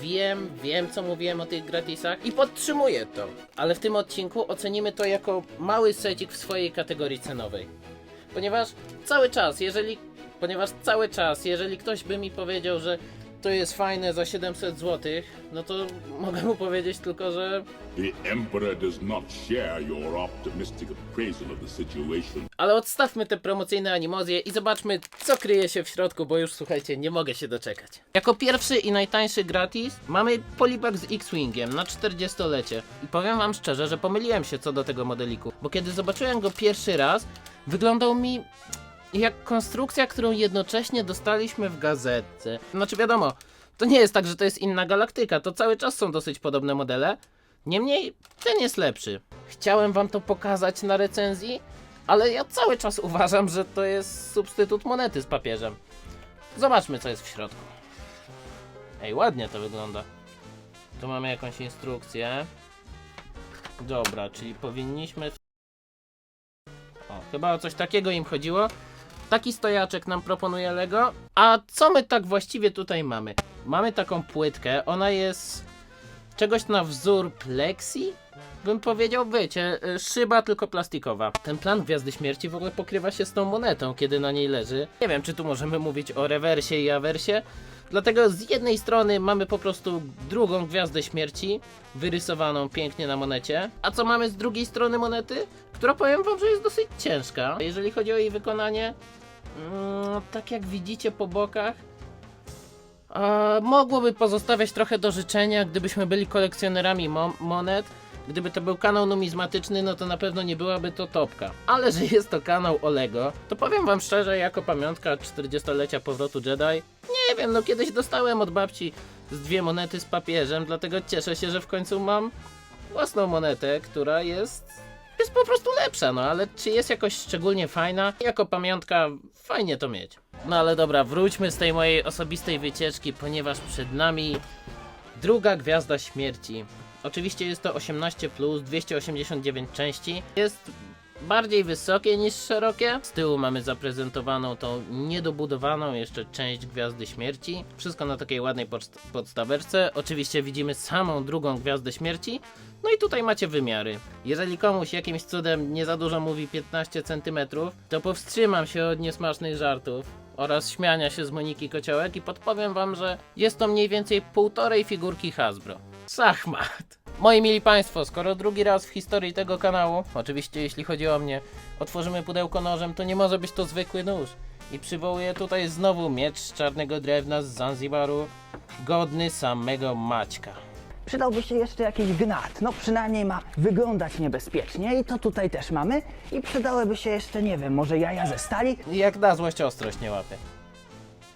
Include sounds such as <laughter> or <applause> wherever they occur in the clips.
Wiem, wiem co mówiłem o tych gratisach i podtrzymuję to. Ale w tym odcinku ocenimy to jako mały secik w swojej kategorii cenowej. Ponieważ cały czas, jeżeli ponieważ cały czas, jeżeli ktoś by mi powiedział, że to jest fajne za 700 zł, no to mogę mu powiedzieć tylko, że The Emperor does not share your optimistic appraisal of the situation. Ale odstawmy te promocyjne animozje i zobaczmy, co kryje się w środku, bo już słuchajcie, nie mogę się doczekać. Jako pierwszy i najtańszy gratis mamy Polibag z X-Wingiem na 40-lecie. I powiem wam szczerze, że pomyliłem się co do tego modeliku, bo kiedy zobaczyłem go pierwszy raz, wyglądał mi jak konstrukcja, którą jednocześnie dostaliśmy w gazetce. Znaczy wiadomo, to nie jest tak, że to jest inna galaktyka, to cały czas są dosyć podobne modele. Niemniej ten jest lepszy. Chciałem wam to pokazać na recenzji, ale ja cały czas uważam, że to jest substytut monety z papieżem. Zobaczmy, co jest w środku. Ej, ładnie to wygląda. Tu mamy jakąś instrukcję. Dobra, czyli powinniśmy. O, chyba o coś takiego im chodziło. Taki stojaczek nam proponuje Lego. A co my tak właściwie tutaj mamy? Mamy taką płytkę, ona jest czegoś na wzór plexi? Bym powiedział, wiecie, y, szyba tylko plastikowa. Ten plan Gwiazdy Śmierci w ogóle pokrywa się z tą monetą, kiedy na niej leży. Nie wiem, czy tu możemy mówić o rewersie i awersie. Dlatego z jednej strony mamy po prostu drugą Gwiazdę Śmierci, wyrysowaną pięknie na monecie. A co mamy z drugiej strony monety? Która powiem wam, że jest dosyć ciężka. Jeżeli chodzi o jej wykonanie, mm, tak jak widzicie po bokach, mogłoby pozostawiać trochę do życzenia, gdybyśmy byli kolekcjonerami mo- monet. Gdyby to był kanał numizmatyczny, no to na pewno nie byłaby to topka. Ale że jest to kanał o Lego, to powiem wam szczerze, jako pamiątka 40-lecia powrotu Jedi, nie wiem, no kiedyś dostałem od babci z dwie monety z papieżem, dlatego cieszę się, że w końcu mam własną monetę, która jest jest po prostu lepsza, no ale czy jest jakoś szczególnie fajna? Jako pamiątka fajnie to mieć. No ale dobra, wróćmy z tej mojej osobistej wycieczki, ponieważ przed nami druga gwiazda śmierci. Oczywiście jest to 18 plus 289 części. Jest bardziej wysokie niż szerokie. Z tyłu mamy zaprezentowaną tą niedobudowaną jeszcze część Gwiazdy Śmierci. Wszystko na takiej ładnej podst-. Oczywiście widzimy samą drugą Gwiazdę Śmierci. No i tutaj macie wymiary. Jeżeli komuś jakimś cudem nie za dużo mówi 15 cm, to powstrzymam się od niesmacznych żartów oraz śmiania się z Moniki Kociołek i podpowiem wam, że jest to mniej więcej półtorej figurki Hasbro. Szachmat. Moi mili Państwo, skoro drugi raz w historii tego kanału, oczywiście jeśli chodzi o mnie, otworzymy pudełko nożem, to nie może być to zwykły nóż. I przywołuję tutaj znowu miecz z czarnego drewna z Zanzibaru, godny samego Maćka. Przydałby się jeszcze jakiś gnat, no przynajmniej ma wyglądać niebezpiecznie i to tutaj też mamy. I przydałyby się jeszcze, nie wiem, może jaja ze stali? Jak na złość ostrość nie łapie.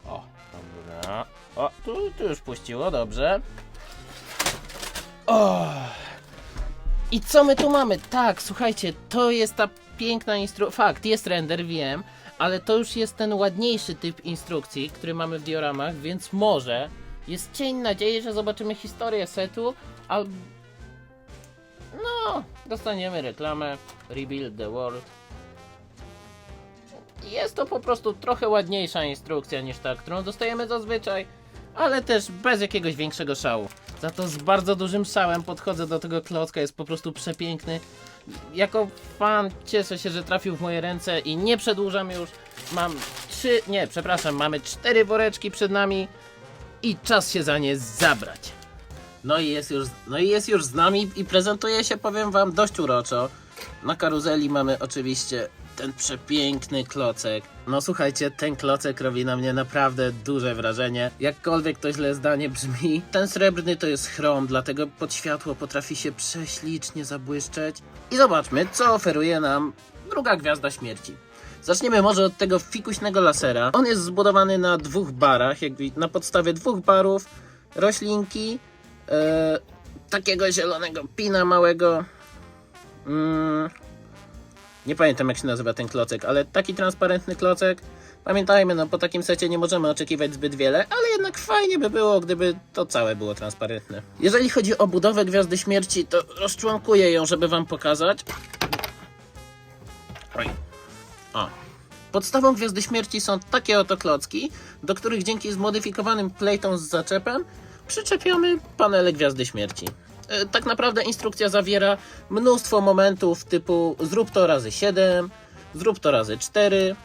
O, dobra. O, tu, tu już puściło, dobrze. O! I co my tu mamy? Tak, słuchajcie, to jest ta piękna instrukcja. Fakt, jest render, wiem, ale to już jest ten ładniejszy typ instrukcji, który mamy w dioramach, więc może jest cień nadziei, że zobaczymy historię setu, albo... No, dostaniemy reklamę Rebuild the World. Jest to po prostu trochę ładniejsza instrukcja niż ta, którą dostajemy zazwyczaj, ale też bez jakiegoś większego szału. Za to z bardzo dużym szałem podchodzę do tego klocka, jest po prostu przepiękny. Jako fan cieszę się, że trafił w moje ręce i nie przedłużam już. Mam trzy, nie, przepraszam, mamy cztery woreczki przed nami i czas się za nie zabrać. No i jest już, no i jest już z nami i prezentuje się, powiem wam, dość uroczo. Na karuzeli mamy oczywiście ten przepiękny klocek. No słuchajcie, ten klocek robi na mnie naprawdę duże wrażenie. Jakkolwiek to źle zdanie brzmi, ten srebrny to jest chrom, dlatego pod światło potrafi się prześlicznie zabłyszczeć. I zobaczmy, co oferuje nam druga Gwiazda Śmierci. Zaczniemy może od tego fikuśnego lasera. On jest zbudowany na dwóch barach, jak wi- na podstawie dwóch barów, roślinki, e, takiego zielonego pina małego. Mm, nie pamiętam jak się nazywa ten klocek, ale taki transparentny klocek. Pamiętajmy, no po takim secie nie możemy oczekiwać zbyt wiele, ale jednak fajnie by było, gdyby to całe było transparentne. Jeżeli chodzi o budowę Gwiazdy Śmierci, to rozczłonkuję ją, żeby wam pokazać. Oj. O. Podstawą Gwiazdy Śmierci są takie oto klocki, do których dzięki zmodyfikowanym plejtom z zaczepem przyczepiamy panele Gwiazdy Śmierci. E, Tak naprawdę instrukcja zawiera mnóstwo momentów typu zrób to razy 7, zrób to razy 4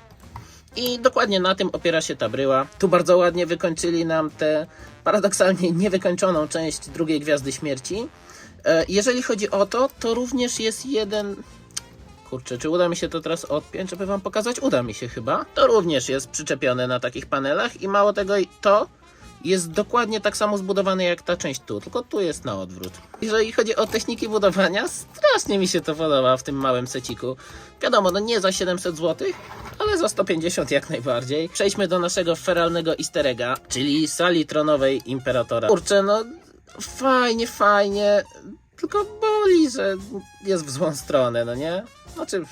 i dokładnie na tym opiera się ta bryła. Tu bardzo ładnie wykończyli nam tę paradoksalnie niewykończoną część drugiej Gwiazdy Śmierci. E, Jeżeli chodzi o to, to również jest jeden Kurczę, czy uda mi się to teraz odpiąć, żeby wam pokazać? Uda mi się chyba. To również jest przyczepione na takich panelach i mało tego, to jest dokładnie tak samo zbudowane jak ta część tu, tylko tu jest na odwrót. Jeżeli chodzi o techniki budowania, strasznie mi się to podoba w tym małym seciku. Wiadomo, no nie za 700 zł, ale za 150 jak najbardziej. Przejdźmy do naszego feralnego easter egga, czyli sali tronowej Imperatora. Kurczę, no fajnie, fajnie, tylko boli, że jest w złą stronę, no nie? Znaczy,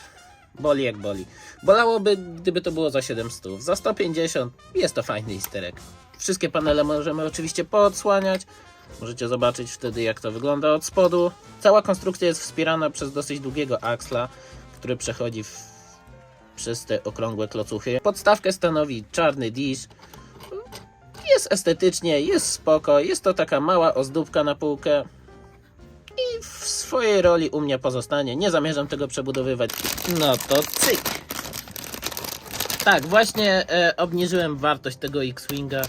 boli jak boli. Bolałoby, gdyby to było za 700. Za 150 jest to fajny easter egg. Wszystkie panele możemy oczywiście poodsłaniać. Możecie zobaczyć wtedy, jak to wygląda od spodu. Cała konstrukcja jest wspierana przez dosyć długiego aksla, który przechodzi w, przez te okrągłe klocuchy. Podstawkę stanowi czarny dish. Jest estetycznie, jest spoko, jest to taka mała ozdóbka na półkę i w swojej roli u mnie pozostanie. Nie zamierzam tego przebudowywać. No to cyk. Tak, właśnie e, obniżyłem wartość tego X-Winga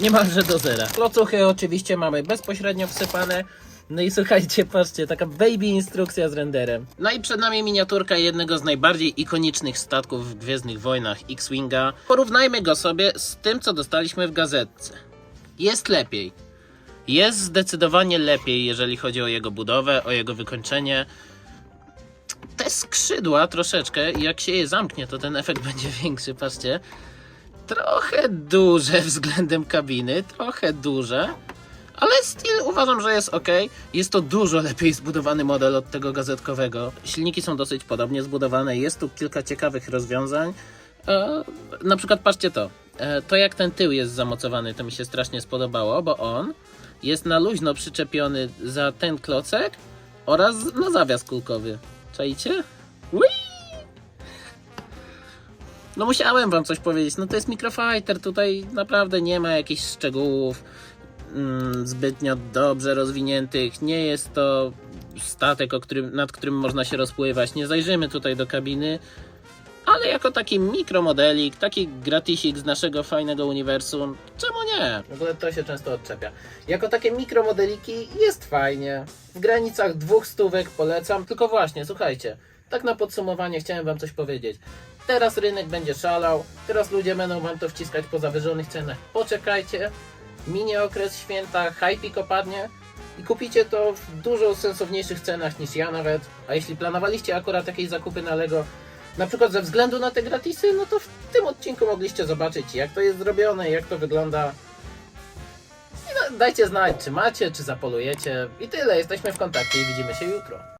niemalże do zera. Klocuchy oczywiście mamy bezpośrednio wsypane. No i słuchajcie, patrzcie, taka baby instrukcja z renderem. No i przed nami miniaturka jednego z najbardziej ikonicznych statków w Gwiezdnych Wojnach X-Winga. Porównajmy go sobie z tym, co dostaliśmy w gazetce. Jest lepiej. Jest zdecydowanie lepiej, jeżeli chodzi o jego budowę, o jego wykończenie. Te skrzydła troszeczkę, jak się je zamknie, to ten efekt <laughs> będzie większy, patrzcie. Trochę duże względem kabiny, trochę duże, ale styl uważam, że jest ok. Jest to dużo lepiej zbudowany model od tego gazetkowego. Silniki są dosyć podobnie zbudowane, jest tu kilka ciekawych rozwiązań. E, na przykład patrzcie to. E, to jak ten tył jest zamocowany, to mi się strasznie spodobało, bo on jest na luźno przyczepiony za ten klocek oraz na zawias kulkowy. Czajcie? No musiałem wam coś powiedzieć, no to jest Microfighter, tutaj naprawdę nie ma jakichś szczegółów mm, zbytnio dobrze rozwiniętych, nie jest to statek, którym, nad którym można się rozpływać, nie zajrzymy tutaj do kabiny, ale jako taki mikromodelik, taki gratisik z naszego fajnego uniwersum, czemu nie? W ogóle to się często odczepia. Jako takie mikromodeliki jest fajnie. W granicach dwóch stówek polecam, tylko właśnie, słuchajcie, tak na podsumowanie chciałem wam coś powiedzieć. Teraz rynek będzie szalał, teraz ludzie będą wam to wciskać po zawyżonych cenach. Poczekajcie, minie okres święta, hypik opadnie i kupicie to w dużo sensowniejszych cenach niż ja nawet. A jeśli planowaliście akurat jakieś zakupy na Lego, na przykład ze względu na te gratisy, no to w tym odcinku mogliście zobaczyć, jak to jest zrobione, jak to wygląda. I no, dajcie znać, czy macie, czy zapolujecie. I tyle, jesteśmy w kontakcie i widzimy się jutro.